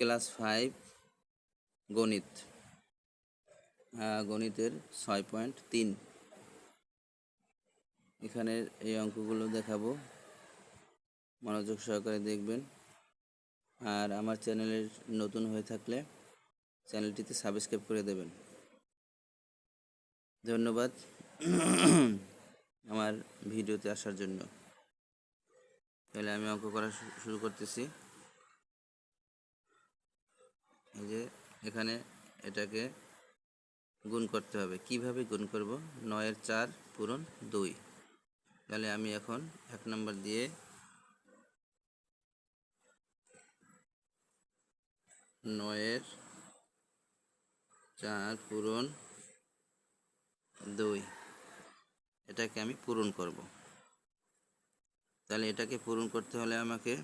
Class five গণিত। আহ, গণিতের ছয় পয়েন্ট তিন। এখানের এই অঙ্কগুলো দেখাবো। মনোযোগ সহকারে দেখবেন। আর আমার চ্যানেলের নতুন হয়ে থাকলে চ্যানেলটিতে সাবস্ক্রাইব করে দেবেন। ধন্যবাদ আমার ভিডিওতে আসার জন্য। তাহলে আমি অঙ্ক করা শুরু করতেছি। যে এখানে এটাকে গুণ করতে হবে। কীভাবে গুণ করব? নয়ের চার পূরণ দুই। তাহলে আমি এখন এক নম্বর দিয়ে নয়ের চার পূরণ দুই। এটাকে আমি পূরণ করব। তাহলে এটাকে পূরণ করতে হলে আমাকে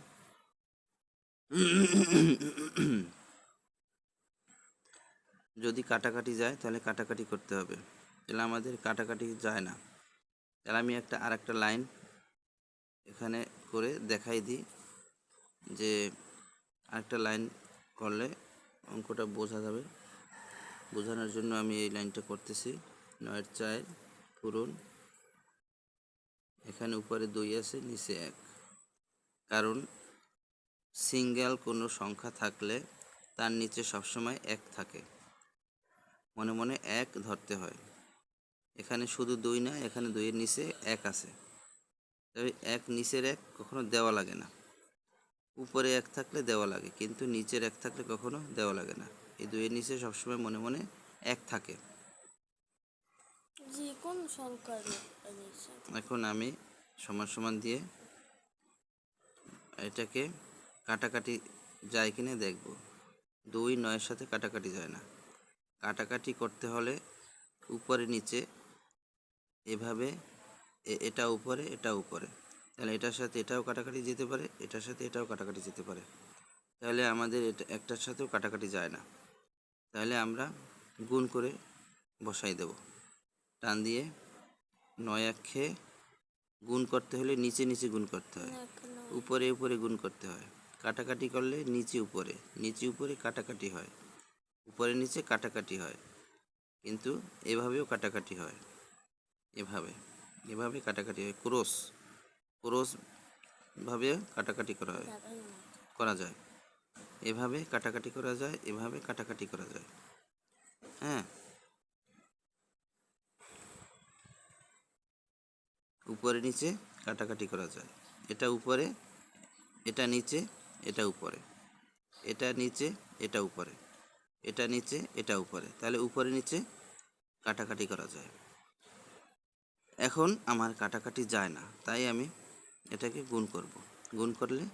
যদি কাটাকাটি যায়, তাহলে কাটাকাটি করতে হবে। তাহলে আমাদের কাটাকাটি যায় না। তাহলে আমি একটা আর একটা লাইন এখানে করে দেখাই দিই যে আরেকটা লাইন করলে অঙ্কটা বোঝা যাবে। বোঝানোর জন্য আমি এই লাইনটা করতেছি। নয়ের চার, পূরণ। এখানে উপরে দুই আছে, নিচে এক। কারণ সিঙ্গেল কোনো সংখ্যা থাকলে তার নিচে সবসময় এক থাকে। মনে মনে এক ধরতে হয়। এখানে শুধু দুই না এখানে দুইয়ের নিচে এক আছে। তবে এক নিচের এক কখনো দেওয়া লাগে না। উপরে এক থাকলে দেওয়া লাগে কিন্তু নিচের এক থাকলে কখনো দেওয়া লাগে না। এই দুইয়ের নিচে সবসময় মনে মনে এক থাকে। এখন আমি সমান সমান দিয়ে এটাকে কাটাকাটি যায় কিনা দেখব। দুই নয়ের সাথে কাটাকাটি যায় না। কাটাকাটি করতে হলে উপরে নিচে এভাবে এ- এটা উপরে এটা উপরে। তাহলে এটার সাথে এটাও কাটাকাটি যেতে পারে এটার সাথে এটাও কাটাকাটি যেতে পারে। তাহলে আমাদের এটা একটার সাথেও কাটাকাটি যায় না। তাহলে আমরা গুণ করে বসাই দেব। টান দিয়ে নয় আক্ষে গুণ করতে হলে নিচে নিচে গুণ করতে হয়। এক উপরে উপরে গুণ করতে হয়। কাটাকাটি করলে নিচে উপরে নিচে উপরে কাটাকাটি হয়। উপরে নিচে কাটাকাটি হয়। কিন্তু এভাবেও কাটাকাটি হয়। এভাবে এভাবে কাটাকাটি হয়। ক্রোস ক্রোস ভাবে কাটাকাটি করা হয়। করা যায়। এভাবে কাটাকাটি করা যায়, এভাবে কাটাকাটি করা যায়। হ্যাঁ। উপরে নিচে কাটাকাটি করা যায়। এটা উপরে, এটা নিচে, এটা উপরে। এটা নিচে, এটা উপরে। এটা নিচে, এটা উপরে। তাহলে উপরে, নিচে কাটাকাটি করা যায়। এখন আমার কাটাকাটি যায় না, তাই আমি এটাকে গুণ করব। গুণ করলে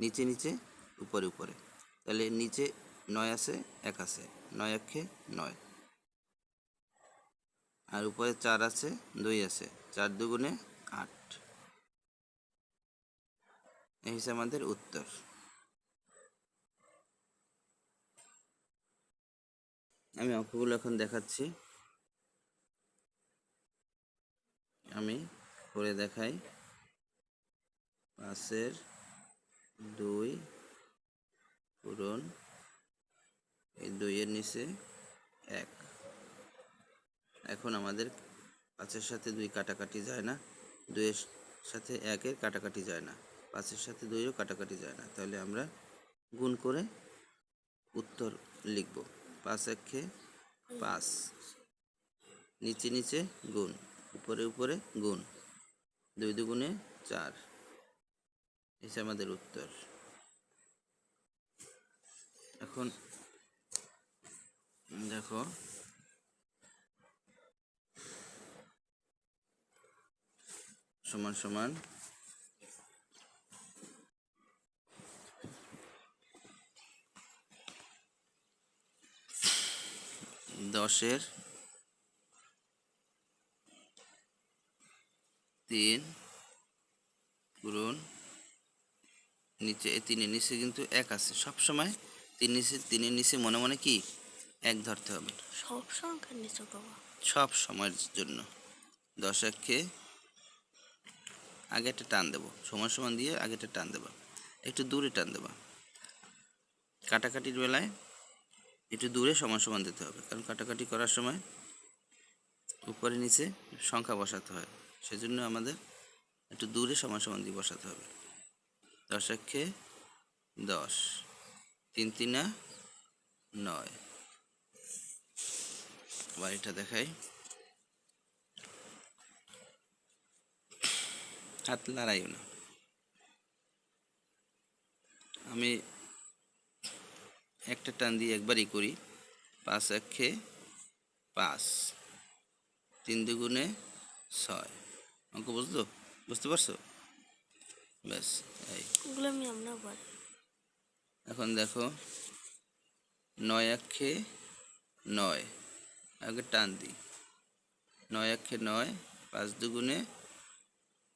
নিচে নিচে, উপরে উপরে। তাহলে নিচে নয় আছে, এক আছে। নয় একে নয়। আর উপরে চার আছে, দুই আছে। চার দুগুণে আট। এই হচ্ছে আমাদের উত্তর। আমি অঙ্কগুলো এখন দেখাচ্ছি। আমি করে দেখাই। পাঁচের দুই পূরণ, এই দুইয়ের নিচে এক। এখন আমাদের পাঁচের সাথে দুই কাটাকাটি যায় না। দুইয়ের সাথে একের কাটাকাটি যায় না। পাঁচের সাথে দুইও কাটাকাটি যায় না। তাহলে আমরা গুণ করে উত্তর লিখব। পাঁচ একে পাঁচ। নিচে নিচে গুণ, উপরে উপরে গুণ। দুই দুগুণে চার। এসে আমাদের উত্তর। এখন দেখো, সমান সমান দশের তিন পূরণ নিচে তিনের নিচে কিন্তু এক আছে। সব সময় তিন নিচে তিনের নিচে মনে মনে কি? এক ধরতে হবে। সব সংখ্যার নিচে বাবা সব সময়ের জন্য। দশ একে আগে একটা টান দেবো। সমান সমান দিয়ে আগে একটা টান দেবা। একটু দূরে টান দেবা। কাটাকাটির বেলায় একটু দূরে সমান সমান দিতে হবে। কারণ কাটাকাটি করার সময় উপরে নিচে সংখ্যা বসাতে হয়। সেজন্য আমাদের একটু দূরে সমান সমান দিয়ে বসাতে হবে। দশ একে দশ। তিন তিনা নয়। আবার এটা দেখাই। হাত লড়াইও না। আমি একটা টান দিয়ে একবারই করি। পাঁচ একে পাঁচ। তিন দুগুণে ছয়। অঙ্ক বুঝতো বুঝতে পারছ? ব্যাস এই। এখন দেখো নয় একে নয়। আগে টান দিই। নয় একে নয় পাঁচ দুগুণে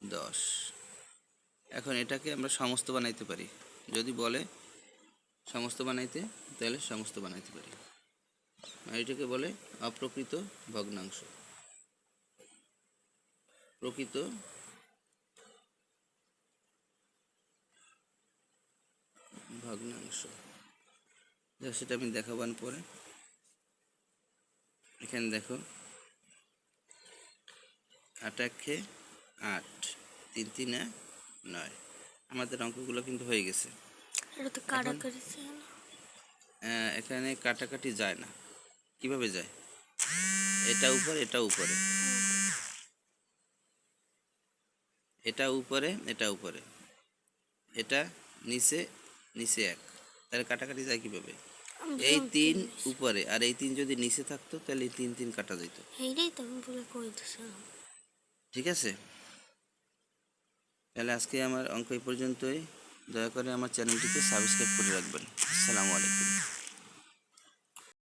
দশ। এখন এটাকে আমরা সমস্ত বানাইতে পারি। যদি বলে সমস্ত বানাইতে, তাহলে সমস্ত বানাইতে পারি। এটাকে বলে অপ্রকৃত ভগ্নাংশ। প্রকৃত ভগ্নাংশ। সেটা আমি দেখাবান পরে। এখানে দেখো, আট একে আট, তিন তিনে নয়। আমাদের অঙ্কগুলো কিন্তু হয়ে গেছে। এটা তো কাটাকাটি না এখানে কাটাকাটি যায় না। কীভাবে যায়? এটা উপরে এটা উপরে। এটা উপরে এটা উপরে। এটা নিচে নিচে এক। তাহলে কাটাকাটি যায় কীভাবে? এই তিন উপরে। আর এই তিন যদি নিচে থাকতো তাহলে এই তিন তিন কাটা যেত ঠিক আছে? তাহলে আজকে আমার অঙ্ক এই পর্যন্তই। দয়া করে আমার চ্যানেলটিকে সাবস্ক্রাইব করে রাখবেন। আসসালামু আলাইকুম।